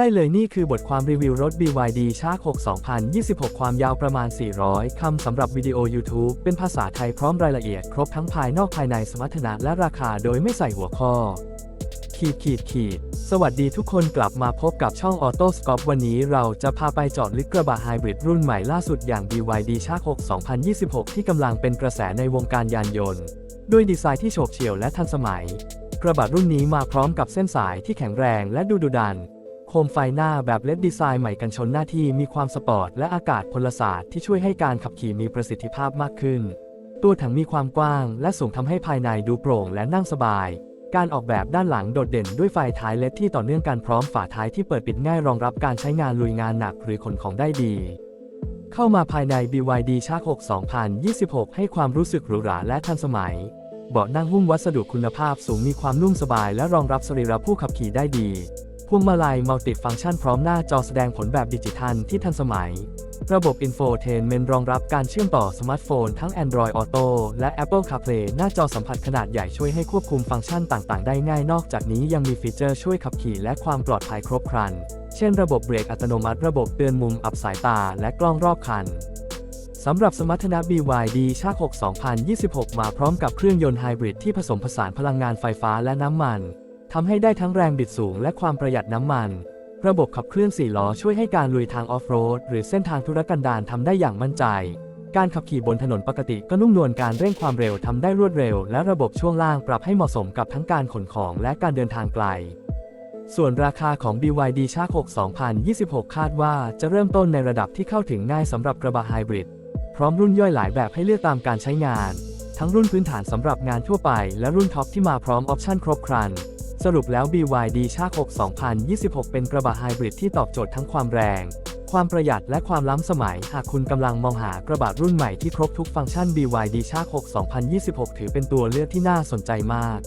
ได้เลยนี่คือบทความรีวิวรถ BYD Shark 6 2026 ความยาวประมาณ 400 คำสำหรับวิดีโอ YouTube เป็นภาษาไทยพร้อมรายละเอียดครบทั้งภายนอกภายในสมรรถนะและราคาโดยไม่ใส่หัวข้อ ขีดขีดขีด สวัสดีทุกคนกลับมาพบกับช่อง Auto Scope วันนี้เราจะพาไปจอดลึกกระบะไฮบริดรุ่นใหม่ล่าสุดอย่าง BYD Shark 6 2026 ที่กำลังเป็นกระแสในวงการยานยนต์ ด้วยดีไซน์ที่โฉบเฉี่ยวและทันสมัย กระบะรุ่นนี้มาพร้อมกับเส้นสายที่แข็งแรงและดูดุดัน โคมไฟหน้าแบบเลดดีไซน์ใหม่กันชนหน้าที่มีความสปอร์ตและอากาศพลศาสตร์ที่ช่วยให้การขับขี่มีประสิทธิภาพมากขึ้น ตัวถังมีความกว้างและสูงทำให้ภายในดูโปร่งและนั่งสบาย การออกแบบด้านหลังโดดเด่นด้วยไฟท้ายเลดที่ต่อเนื่องกันพร้อมฝาท้ายที่เปิดปิดง่ายรองรับการใช้งานลุยงานหนักหรือขนของได้ดี เข้ามาภายใน BYD Shark 6 2026 ให้ความรู้สึกหรูหราและทันสมัย เบาะนั่งหุ้มวัสดุคุณภาพสูงมีความนุ่มสบายและรองรับสรีระผู้ขับขี่ได้ดี พวงมาลัยมัลติฟังก์ชันพร้อมหน้าจอแสดงผลแบบดิจิทัลที่ทันสมัย ระบบ Infotainment รองรับการเชื่อมต่อสมาร์ทโฟนทั้ง Android Auto และ Apple CarPlay หน้าจอสัมผัสขนาดใหญ่ช่วยให้ควบคุมฟังก์ชันต่าง ๆ ได้ง่ายนอกจากนี้ยังมีฟีเจอร์ช่วยขับขี่และความปลอดภัยครบครัน เช่น ระบบเบรกอัตโนมัติ ระบบเตือนมุมอับสายตา และกล้องรอบคันสำหรับสมรรถนะ BYD Shark 6 2026 มาพร้อมกับเครื่องยนต์ไฮบริดที่ผสมผสานพลังงานไฟฟ้าและน้ำมัน ทำให้ได้ทั้งแรงบิดสูงและความประหยัดน้ำมัน ระบบขับเคลื่อน4ล้อช่วยให้การลุยทางออฟโรดหรือเส้นทางธุรกันดารทำได้อย่างมั่นใจ การขับขี่บนถนนปกติก็นุ่มนวลการเร่งความเร็วทำได้รวดเร็ว และระบบช่วงล่างปรับให้เหมาะสมกับทั้งการขนของและการเดินทางไกล ส่วนราคาของ BYD Shark 6 2026 คาดว่าจะเริ่มต้นในระดับที่เข้าถึงง่ายสำหรับกระบะไฮบริด พร้อมรุ่นย่อยหลายแบบให้เลือกตามการใช้งาน ทั้งรุ่นพื้นฐานสำหรับงานทั่วไป และรุ่นท็อปที่มาพร้อมออปชั่นครบครัน สรุปแล้ว BYD ชาห์6 2026 เป็นกระบะไฮบริดที่ตอบโจทย์ทั้งความแรง ความประหยัดและความล้ำสมัย หากคุณกำลังมองหากระบะรุ่นใหม่ที่ครบทุกฟังก์ชัน BYD ชาห์6 2026 ถือเป็นตัวเลือกที่น่าสนใจมาก